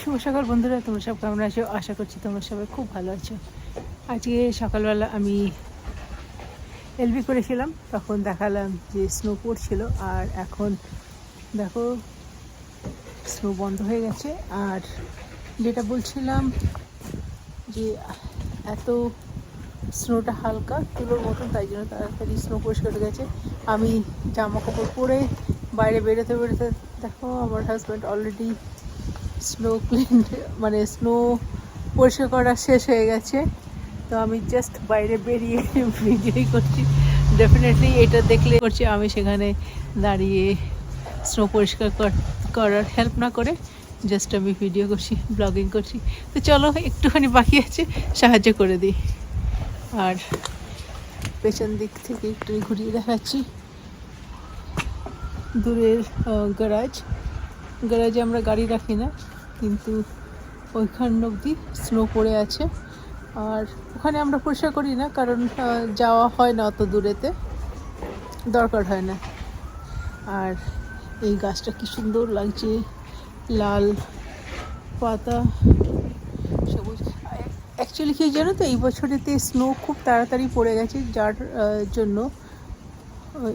শুভ সকাল বন্ধুরা, তোমরা সব কেমন আছো? আশা করছি তোমরা সবাই খুব ভালো আছো। আজকে সকালবেলা আমি এলবি করেছিলাম, তখন দেখালাম যে স্নো পড়ছিল, আর এখন দেখো স্নো বন্ধ হয়ে গেছে। আর যেটা বলছিলাম যে এত স্নোটা হালকা, তুলোর মতন, তাই জন্য তাড়াতাড়ি স্নো পরিষ্কার হয়ে গেছে। আমি জামা কাপড় পরে বাইরে বেরোতে বেরোতে দেখো, আমার হাজব্যান্ড অলরেডি স্নো ক্লিন মানে স্নো পরিষ্কার করা শেষ হয়ে গেছে। তো আমি জাস্ট বাইরে বেরিয়ে ভিডিওই করছি। ডেফিনেটলি এটা দেখলে করছি আমি সেখানে দাঁড়িয়ে স্নো পরিষ্কার কর- করার হেল্প না করে জাস্ট আমি ভিডিও করছি ব্লগিং করছি। তো চলো একটুখানি বাকি আছে, সাহায্য করে দিই। আর পেছন দিক থেকে একটু ঘুরিয়ে দেখাচ্ছি। দূরের গ্যারাজ গ্যারাজে আমরা গাড়ি রাখি না, কিন্তু ওইখান অবধি স্নো পড়ে আছে। আর ওখানে আমরা পরিষ্কার করি না, কারণ যাওয়া হয় না অত দূরেতে, দরকার হয় না। আর এই গাছটা কি সুন্দর লাগছে, লাল পাতা, সবুজ। অ্যাকচুয়ালি কি জানো তো, এই বছরেতে স্নো খুব তাড়াতাড়ি পড়ে গেছে, যার জন্য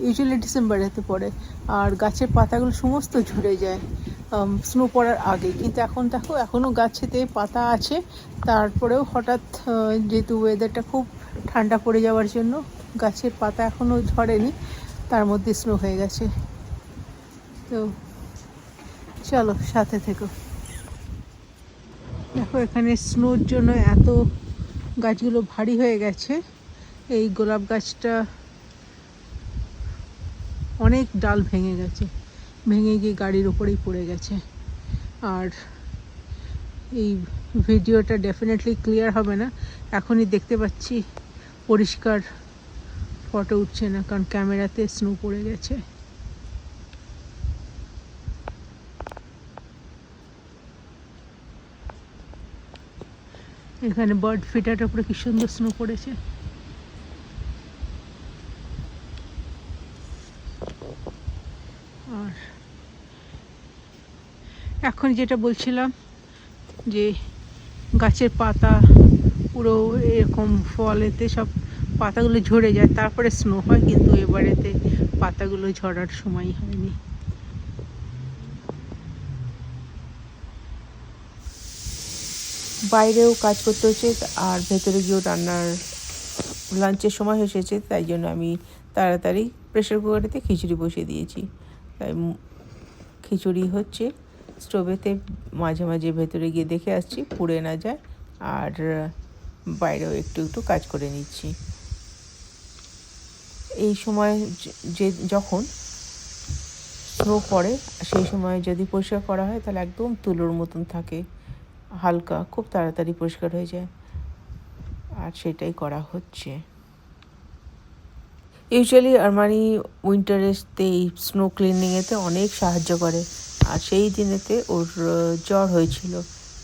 ইউজুয়ালি ডিসেম্বরেতে পড়ে। আর গাছের পাতাগুলো সমস্ত ঝরে যায়। স্নো পড়ার আগে। কিন্তু এখন দেখো এখনও গাছেতে পাতা আছে। তারপরেও হঠাৎ যেহেতু ওয়েদারটা খুব ঠান্ডা পড়ে যাওয়ার জন্য, গাছের পাতা এখনও ঝরেনি, তার মধ্যে স্নো হয়ে গেছে। তো চলো, সাথে থেকো। দেখো, এখানে স্নোর জন্য এত গাছগুলো ভারী হয়ে গেছে। এই গোলাপ গাছটা অনেক ডাল ভেঙে গেছে। ভেঙে গিয়ে গাড়ির ওপরেই পড়ে গেছে। আর এই ভিডিওটা ডেফিনেটলি ক্লিয়ার হবে না। এখনই দেখতে পাচ্ছি, পরিষ্কার ফটো উঠছে না, কারণ ক্যামেরাতে স্নো পড়ে গেছে। এখানে বার্ড ফিটারটার উপরে কি সুন্দর স্নো পড়েছে। আর এখন যেটা বলছিলাম যে গাছের পাতা পুরো এরকম ফলেতে সব পাতাগুলো ঝরে যায়, তারপরে স্নো হয় কিন্তু এবারেতে পাতাগুলো ঝরার সময় হয়নি। বাইরেও কাজ করতে হচ্ছে আর ভেতরে গিয়েও রান্নার লাঞ্চের সময় এসেছে, তাই জন্য আমি তাড়াতাড়ি প্রেশার কুকারেতে খিচুড়ি বসিয়ে দিয়েছি। তাই খিচুড়ি হচ্ছে স্টোভেতে মাঝে মাঝে ভেতরে গিয়ে দেখে আসছি, পুড়ে না যায়। আর বাইরেও একটু একটু কাজ করে নিচ্ছি। এই সময় যে- যখন স্নো পড়ে, সেই সময় যদি পরিষ্কার করা হয়, তাহলে একদম তুলোর মতন থাকে। হালকা, খুব তাড়াতাড়ি পরিষ্কার হয়ে যায়। আর সেটাই করা হচ্ছে। ইউজুয়ালি আরমানি উইন্টারেতে এই স্নো ক্লিনিংয়েতে অনেক সাহায্য করে। আর সেই দিনেতে ওর জ্বর হয়েছিল।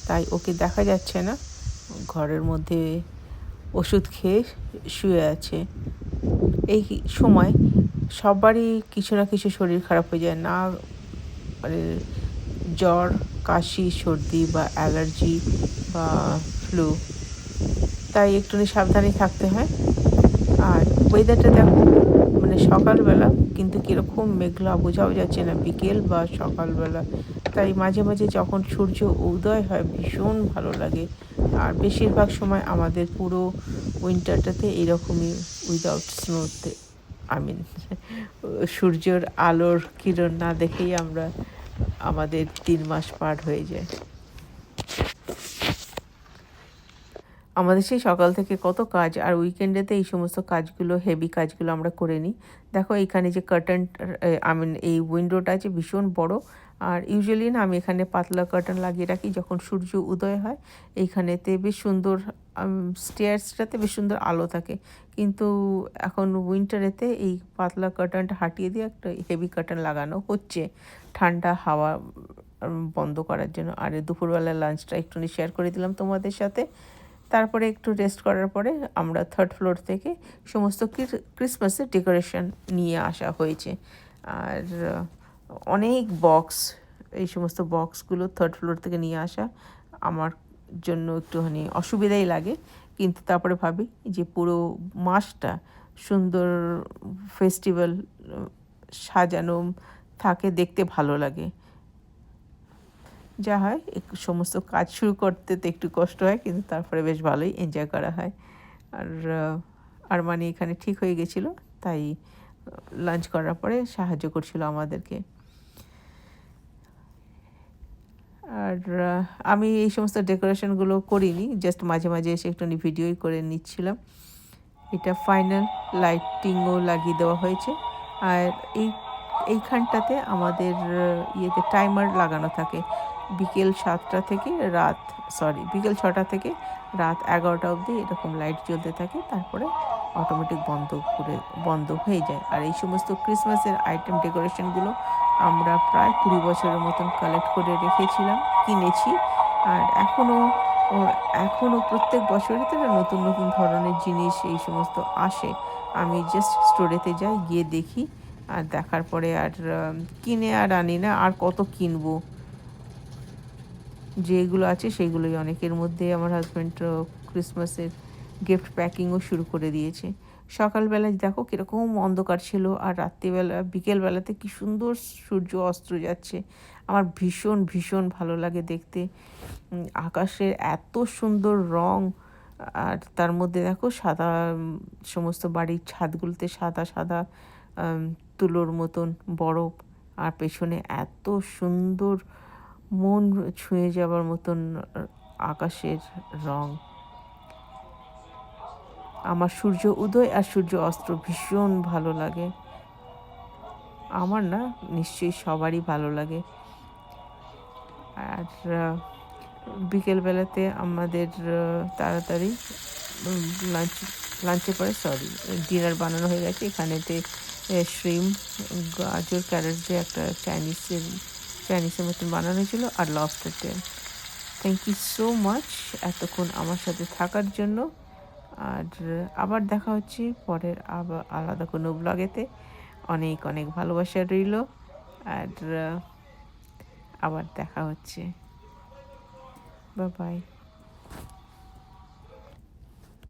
তাই ওকে দেখা যাচ্ছে না। ঘরের মধ্যে ওষুধ খেয়ে শুয়ে আছে। এই সময় সবারই কিছু না কিছু শরীর খারাপ হয়ে যায়। না মানে জ্বর, কাশি, সর্দি বা অ্যালার্জি বা ফ্লু। তাই একটুখানি সাবধানে থাকতে হয়। আর ওয়েদারটা দেখো। মানে সকালবেলা কিন্তু কীরকম মেঘলা, বোঝাও যাচ্ছে না, বিকেল বা সকালবেলা। তাই মাঝে মাঝে যখন সূর্য উদয় হয়, ভীষণ ভালো লাগে। আর বেশিরভাগ সময় আমাদের পুরো উইন্টারটাতে এইরকমই উইদাউট স্নোতে আই মিন সূর্যের আলোর কিরণ না দেখেই আমরা আমাদের তিন মাস পার হয়ে যায়। আমাদের সেই সকাল থেকে কত কাজ আর উইকেন্ডেতে এই সমস্ত কাজগুলো হেভি কাজগুলো আমরা করে নিই। দেখো, এখানে যে কার্টন আই মিন এই উইন্ডোটা আছে ভীষণ বড়। আর ইউজুয়ালি না, আমি এখানে পাতলা কার্টন লাগিয়ে রাখি যখন সূর্য উদয় হয়। এইখানেতে বেশ সুন্দর স্টেয়ার্সটাতে বেশ সুন্দর আলো থাকে। কিন্তু এখন উইন্টারেতে এই পাতলা কার্টনটা হাটিয়ে দিয়ে একটা হেভি কার্টন লাগানো হচ্ছে ঠান্ডা হাওয়া বন্ধ করার জন্য। আর দুপুরবেলা লাঞ্চটা একটুখানি শেয়ার করে দিলাম তোমাদের সাথে। তারপরে একটু রেস্ট করার পরে আমরা থার্ড ফ্লোর থেকে সমস্ত ক্রিসমাসের ডেকোরেশন নিয়ে আসা হয়েছে। আর অনেক বক্স এই সমস্ত বক্সগুলো থার্ড ফ্লোর থেকে নিয়ে আসা আমার জন্য একটুখানি অসুবিধাই লাগে। কিন্তু তারপরে ভাবি যে পুরো মাসটা সুন্দর ফেস্টিভ্যাল সাজানো থাকে, দেখতে ভালো লাগে। যা হয় সমস্ত কাজ শুরু করতে তো একটু কষ্ট হয়, কিন্তু তারপরে বেশ ভালোই এনজয় করা হয়। আর আর মানে এখানে ঠিক হয়ে গেছিল, তাই লাঞ্চ করার পরে সাহায্য করছিল আমাদেরকে। আর আমি এই সমস্ত ডেকোরেশনগুলো করিনি জাস্ট মাঝে মাঝে এসে একটুখানি ভিডিওই করে নিচ্ছিলাম। এটা ফাইনাল লাইটিংও লাগিয়ে দেওয়া হয়েছে। আর এই, এইখানটাতে আমাদের ইয়েতে টাইমার লাগানো থাকে। বিকেল সাতটা থেকে রাত সরি বিকেল ছটা থেকে রাত এগারোটা অবধি এরকম লাইট জ্বলতে থাকে, তারপরে অটোমেটিক বন্ধ করে, বন্ধ হয়ে যায়। আর এই সমস্ত ক্রিসমাসের আইটেম ডেকোরেশনগুলো আমরা প্রায় কুড়ি বছরের মতন কালেক্ট করে রেখেছিলাম, কিনেছি। আর এখনও এখনও প্রত্যেক বছরই তো নতুন নতুন ধরনের জিনিস এই সমস্ত আসে। আমি জাস্ট স্টোরেতে যাই, গিয়ে দেখি। আর দেখার পরে আর কিনে আর আনি না, আর কত কিনবো? যেগুলো আছে সেগুলোই অনেকের মধ্যে আমার হাজব্যান্ড ক্রিসমাসের গিফট প্যাকিংও শুরু করে দিয়েছে। সকালবেলায় দেখো কীরকম অন্ধকার ছিল আর রাত্রিবেলা, বিকেলবেলাতে কি সুন্দর সূর্য অস্ত্র যাচ্ছে। আমার ভীষণ ভীষণ ভালো লাগে দেখতে। আকাশের এত সুন্দর রং, আর তার মধ্যে দেখো সাদা সমস্ত বাড়ির ছাদগুলোতে সাদা সাদা তুলোর মতন বরফ। আর পেছনে এত সুন্দর মন ছুঁয়ে যাবার মতন আকাশের রং। আমার সূর্য উদয় আর সূর্য অস্ত ভীষণ ভালো লাগে। আমার না, নিশ্চয়ই সবারই ভালো লাগে। আর বিকেলবেলাতে আমাদের তাড়াতাড়ি লাঞ্চ লাঞ্চের পরে সরি ডিনার বানানো হয়ে গেছে। এখানেতে শ্রিম গাজর ক্যারেট দিয়ে একটা চাইনিজের চাইনিজের মতন বানানো ছিল আর লবস্টার তেল থ্যাংক ইউ সো মাচ এতক্ষণ আমার সাথে থাকার জন্য। আর আবার দেখা হচ্ছে পরের আবার আলাদা কোনো ব্লগেতে অনেক অনেক ভালোবাসা রইল। আর আবার দেখা হচ্ছে। Bye bye